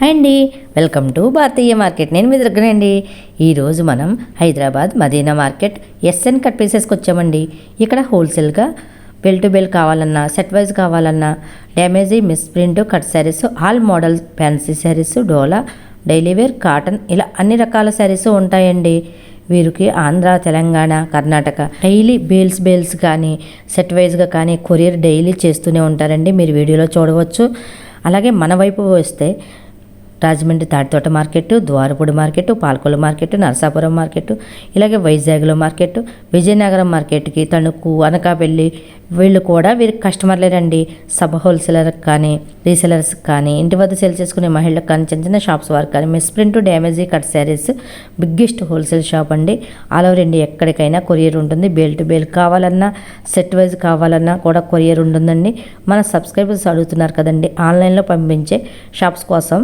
Hi అండి. Welcome to Bharatiya market. నేను మీ దగ్గరండి ఈరోజు మనం Hyderabad Madina market SN cut పీసెస్కి వచ్చామండి. ఇక్కడ హోల్సేల్గా బెల్ టు బెల్ కావాలన్నా సెట్ వైజ్ కావాలన్నా damage miss print cut saris all model fancy saris డోలా డైలీ వేర్ కాటన్ ఇలా అన్ని రకాల శారీస్ ఉంటాయండి. వీరికి Andhra Telangana Karnataka daily bales bales కానీ సెట్ వైజ్గా కానీ కొరియర్ డైలీ చేస్తూనే ఉంటారండి. మీరు వీడియోలో చూడవచ్చు. అలాగే మన వైపు వస్తే Rajahmundry Tadithota market Dwarapudi market Palakol market Narasapuram market ఇలాగే వైజాగ్లో మార్కెట్ విజయనగరం మార్కెట్కి తణుకు అనకాపల్లి వీళ్ళు కూడా వీరికి కస్టమర్లేనండి సబ్ హోల్సేలర్ కానీ రీసెలర్స్ కానీ ఇంటి వద్ద సేల్ చేసుకునే మహిళలకు కానీ చిన్న చిన్న షాప్స్ వారికి కానీ miss print damage cut saris biggest wholesale shop అండి. ఆల్ ఓవర్ ఇండియా ఎక్కడికైనా కొరియర్ ఉంటుంది. బేల్ టు బేల్ కావాలన్నా సెట్ వైజ్ కావాలన్నా కూడా కొరియర్ ఉంటుందండి. మన సబ్స్క్రైబర్స్ అడుగుతున్నారు కదండి ఆన్లైన్లో పంపించే షాప్స్ కోసం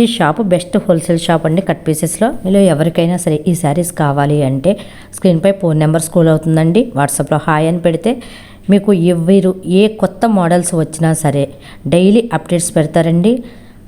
ఈ షాప్ బెస్ట్ హోల్సేల్ షాప్ అండి కట్ పీసెస్లో. మీలో ఎవరికైనా సరే ఈ శారీస్ కావాలి అంటే స్క్రీన్పై ఫోన్ నెంబర్ స్కూల్ అవుతుందండి. వాట్సాప్లో హాయ్ అని పెడితే మీకు ఎవరు ఏ కొత్త మోడల్స్ వచ్చినా సరే డైలీ అప్డేట్స్ పెడతారండి.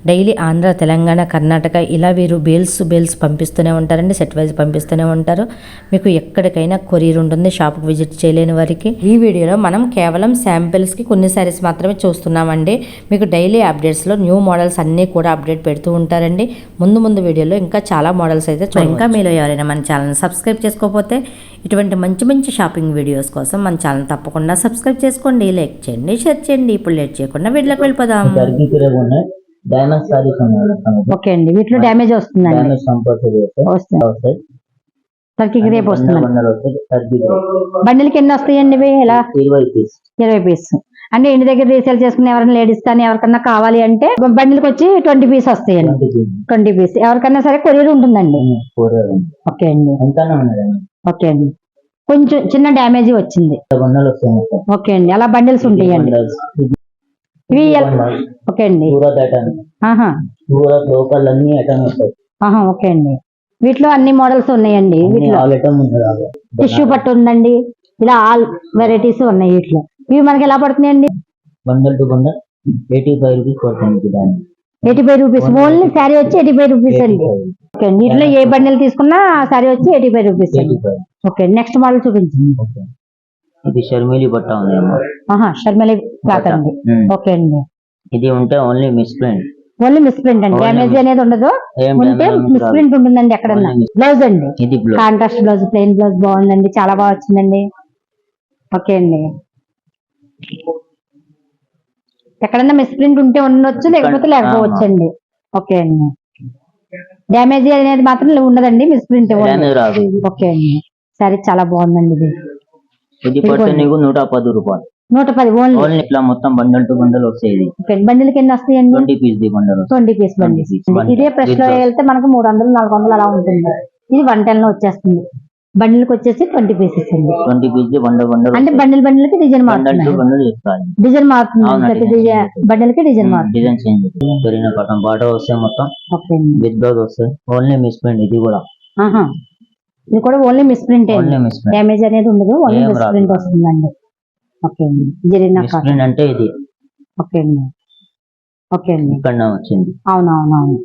డైలీ ఆంధ్ర తెలంగాణ కర్ణాటక ఇలా వీరు బేల్స్ బేల్స్ పంపిస్తూనే ఉంటారండి సెట్ వైజ్ పంపిస్తూనే ఉంటారు. మీకు ఎక్కడికైనా కొరియర్ ఉంటుంది షాప్కి విజిట్ చేయలేని వారికి. ఈ వీడియోలో మనం కేవలం శాంపిల్స్కి కొన్ని శారీస్ మాత్రమే చూస్తున్నామండి. మీకు డైలీ అప్డేట్స్లో న్యూ మోడల్స్ అన్నీ కూడా అప్డేట్ పెడుతూ ఉంటారండి. ముందు ముందు వీడియోలో ఇంకా చాలా మోడల్స్ అయితే ఇంకా మీలో ఎవరైనా మన ఛానల్ సబ్స్క్రైబ్ చేసుకోకపోతే ఇటువంటి మంచి మంచి షాపింగ్ వీడియోస్ కోసం మన ఛానల్ తప్పకుండా సబ్స్క్రైబ్ చేసుకోండి లైక్ చేయండి షేర్ చేయండి. ఇప్పుడు లేట్ చేయకుండా వీడియోకి వెళ్ళిపోదాం. డైమండ్ సారీస్. ఓకే అండి. వీటిలో డ్యామేజ్ కంపల్సరీ వస్తుంది. టర్కీకి రేపు వస్తుంది. బండిలకి ఎన్ని వస్తాయండి ఇవి? ఇలా ఇరవై పీస్ ఇరవై పీస్ అంటే ఇంటి దగ్గర రీసేల్ చేసుకుని ఎవరైనా లేడీస్ కానీ ఎవరికన్నా కావాలి అంటే బండిలకి వచ్చి ట్వంటీ పీస్ వస్తాయండి. ట్వంటీ పీస్ ఎవరికన్నా సరే కొరియర్ ఉంటుందండి. ఓకే అండి. ఓకే అండి. కొంచెం చిన్న డ్యామేజ్ వచ్చింది. ఓకే అండి. అలా బండిల్స్ ఉంటాయండి. ఇవి. ఓకే అండి. లోకల్ అన్ని ఐటమ్ ఓకే అండి. వీటిలో అన్ని మోడల్స్ ఉన్నాయండి టిష్యూ పట్టు ఉందండి. ఇలా ఆల్ వెరైటీస్ ఉన్నాయి వీటిలో. ఇవి మనకి ఎలా పడుతున్నాయండి? Bundle to bundle eighty five rupees పడుతుంది eighty five rupees only sari వచ్చి ఎయిటీ ఫైవ్ రూపీస్ అండి ఓకే అండి. వీటిలో ఏ బండిల్ తీసుకున్నా శారీ వచ్చి eighty five rupees okay next model చూపించండి ఇది షర్మిలి బట్ట ఉంది ఆహా షర్మిలి. ఓకే అండి. ఇది ఉంటే only miss print only miss print అండి డ్యామేజ్ అనేది ఉండదు. ఉంటే damage మిస్. ప్రింట్ ఉంటుందండి ఎక్కడన్నా. బ్లౌజ్ అండి. ఇది కాంట్రాస్ట్ బ్లౌజ్ ప్లెయిన్ బ్లౌజ్ బాగుందండి. చాలా బాగా వచ్చిందండి. ఓకే అండి. ఎక్కడన్నా మిస్ ప్రింట్ ఉంటే ఉండొచ్చు లేకపోతే లేకపోవచ్చు అండి ఓకే అండి. డ్యామేజ్ అనేది మాత్రం ఉండదండి. మిస్ ప్రింట్ ఓకే అండి. సరే చాలా బాగుందండి ఇది. ఇది పట్టు నీకు నూట పది రూపాయలు. నూట పది ఓన్లీ ఓన్లీ ఇట్లా మొత్తం బండల్ టు బండల్ వస్తాయి బండిలకి ఎన్ని వస్తాయండి twenty piece the bundle twenty piece బండి 20 piece bundle. ఇదే ప్రెస్లో వెళ్తే మనకు మూడు వందలు నాలుగు వందలు అలా ఉంటుంది. ఇది వన్ టెన్లో వచ్చేస్తుంది. బండిల్కి వచ్చేసి ట్వంటీ పీసెస్ అండి. Twenty piece the bundle bundle అంటే బండిల్ డిజైన్ బండల్ మారుతుంది బండల్ చెప్తాను డిజైన్ మారుతుంది. అవునా, ప్రతి design డిజైన్ change. బండిల్కి డిజైన్ మారుతుంది. డిజైన్ చేంజ్ పెరిగిన పట్టం పాట వస్తాయి మొత్తం విత్ బ్లౌజ్ వస్తాయి ఓన్లీ మిస్ ప్రింట్ ఇది కూడా. ఇది కూడా ఓన్లీ మిస్ ప్రింట్ డ్యామేజ్ అనేది ఉండదు ఓన్లీ మిస్. ప్రింట్ వస్తుందండి. ఓకే అండి. జరిగిన ప్రింట్ అంటే ఇది. ఓకే అండి. ఓకే అండి. ఇక్కడ వచ్చింది. అవునవునవును.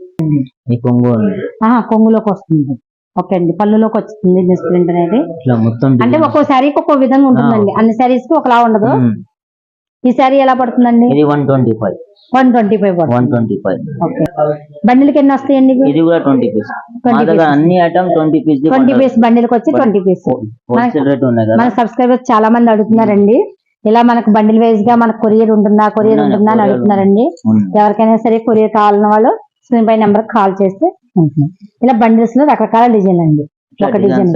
కొంగులోకి వస్తుంది. ఓకే అండి. పళ్ళులోకి వస్తుంది మిస్ ప్రింట్ అనేది మొత్తం అంటే. ఒక్కో శారీకి ఒక్కో విధంగా ఉంటుందండి. అన్ని శారీస్కి ఒకలా ఉండదు. ఈ శారీ ఎలా పడుతుందండి? ఇది one twenty five one twenty five one twenty five okay. బండిల్కి ఎన్ని వస్తాయండి ఇది కూడా ట్వంటీ పీస్ మా 20 దగ్గర pieces. అన్ని item twenty piece twenty piece బండిల్కి వచ్చి ట్వంటీ పీస్ మన సబ్స్క్రైబర్స్ చాలా మంది అడుగుతున్నారండి. ఇలా మనకు బండిల్ వైజ్గా మనకు కొరియర్ ఉంటుందా కొరియర్ ఉంటుందా అని అడుగుతున్నారండి. ఎవరికైనా సరే కొరియర్ కావాలన్న వాళ్ళు స్క్రీన్ పై నెంబర్ కాల్ చేస్తే ఇలా బండిల్స్లో రకరకాల డిజైన్ అండి. ఒక డిజైన్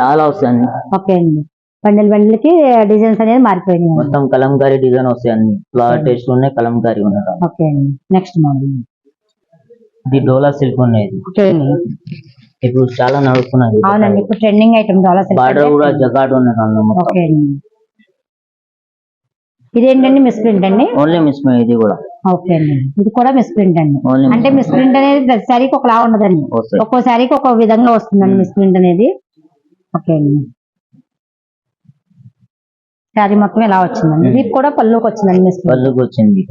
చాలా వస్తాయండి. ఓకే అండి. బండిల్ బండిల్కి డిజైన్స్ అనేది మారిపోయినాయి. మొత్తం కలంకారీ డిజైన్ వస్తాయి అన్ని. ఫ్లవర్ టేస్ట్ ఉన్నాయి కలంకారీ ఉన్నాయి ఓకే అండి. నెక్స్ట్ మోడల్ ఇది డోలా సిల్క్ ఉన్నాయి ఇది. ఓకే అండి. ఇప్పుడు చాలా నడుస్తున్నాయి అవునండి ఇప్పుడు ట్రెండింగ్ ఐటమ్ డాలర్ బార్డర్ కూడా జగాట్ ఉన్నాయి ఓకే అండి. ఇదేంటండి మిస్ ప్రింట్ అండి? ఓన్లీ మిస్ ఇది కూడా. ఓకే అండి. ఇది కూడా మిస్ ప్రింట్ అండి. అంటే మిస్ ప్రింట్ అనేది ప్రతి శారీకి ఒకలా ఉండదండి. ఒక్కో శారీకి ఒక్కో విధంగా వస్తుందండి మిస్ ప్రింట్ అనేది. ఓకే అండి. శారీ మొత్తం ఇలా వచ్చిందండి? Hmm. ఇది కూడా పళ్ళుకి వచ్చిందండి మిస్ పళ్ళుకి వచ్చింది.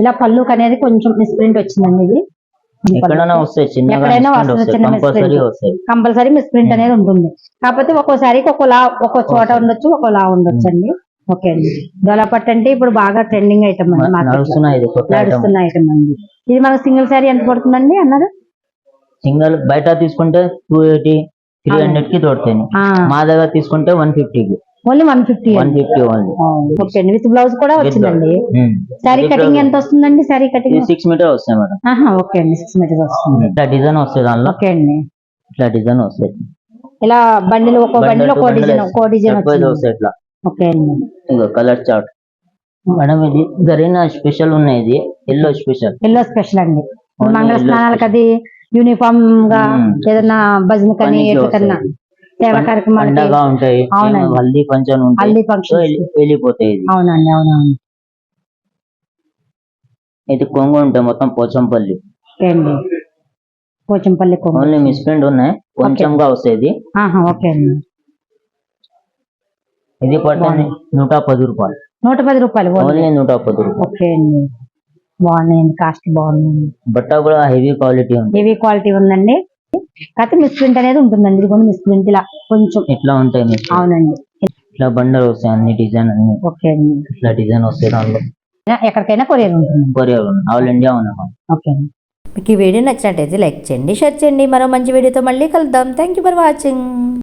ఇలా పళ్ళుకి అనేది కొంచెం మిస్ ప్రింట్ వచ్చిందండి ఇది. ఎక్కడైనా వస్తుంది, కంపల్సరీ మిస్ ప్రింట్ అనేది ఉంటుంది. కాకపోతే ఒక్కో శారీకి ఒక్కోలా ఒక్కో చోట ఉండొచ్చు ఒక్కోలా ఉండొచ్చు అండి ఓకే అండి. డెవలపట్ అంటే ఇప్పుడు బాగా ట్రెండింగ్ ఐటమ్ అండి నడుస్తున్న ఐటమ్ అండి. ఇది మనకు సింగిల్ శారీ ఎంత పడుతుందండి అన్నారు? సింగల్ బయట తీసుకుంటే టూ ఎయిటీ త్రీ హండ్రెడ్కి దొరుకుతాయి. మా దగ్గర తీసుకుంటే వన్ ఫిఫ్టీకి only one fifty one fifty only okay అండి విత్ బ్లౌజ్ కూడా వచ్చిందండి. Hmm. శారీ కటింగ్ ఎంత వస్తుందండి? ఇది కటింగ్ సిక్స్ మీటర్ వస్తాయి మేడం. ఓకే అండి. సిక్స్ మీటర్స్ వస్తుంది. ఇట్లా డిజైన్ వస్తాయి దానిలో. ఓకే అండి. ఇట్లా డిజైన్ వస్తాయి. ఇలా బండిల్ ఒక్కో బండిల్ ఒక్కో డిజైన్ ఒక్కో డిజైన్ వస్తాయి ఇట్లా. ఓకే అండి. ఇగో కలర్ చార్ట్ మేడం ఇది జరీనా స్పెషల్ ఉన్నాయి ఇది. ఎల్లో స్పెషల్ ఎల్లో స్పెషల్ అండి. మంగళ స్నానాలకు అది యూనిఫామ్గా. ఏదైనా భజన కని వస్తాయి. సేవా ఉంటాయి. అవునండి. హల్దీ ఫంక్షన్ హల్దీ ఫంక్షన్ వెళ్ళి- వెళ్ళిపోతాయి అవునండి అవునవును. ఇది కొంగు ఉంటాయి మొత్తం పోచంపల్లి. అండి పోచంపల్లి కొమ్మ ఓన్లీ మిస్ప్రింట్ ఉన్నాయి. కొంచెంగా వస్తాయి ఓకే అండి. ఇది పడుతుంది నూట పది రూపాయలు. నూట పది రూపాయలు ఓన్లీ. నూట పది రూపాయలు. ఓకే అండి. బాగున్నాయండి కాస్ట్ బాగుందండి. బట్ట కూడా హెవీ క్వాలిటీ ఉంది. హెవీ క్వాలిటీ ఉందండి. కాకపోతే మిస్ ప్రింట్ అనేది ఉంటుందండి. ఇది కూడా మిస్ ప్రింట్ ఇలా కొంచెం ఇట్లా ఉంటాయి అవునండి. ఇట్లా బండలు వస్తాయి అన్ని డిజైన్ అన్ని. ఓకే అండి. ఇట్లా డిజైన్ వస్తాయి దానిలో ఎక్కడికైనా కొరియర్ ఉంటుంది. కొరియర్ ఆల్ ఇండియా ఉన్నాయి ఓకే అండి. మీకు ఈ వీడియో నచ్చినట్టయితే లైక్ చేయండి షేర్ చేయండి. మరో మంచి వీడియోతో మళ్ళీ కలుద్దాం. Thank you for watching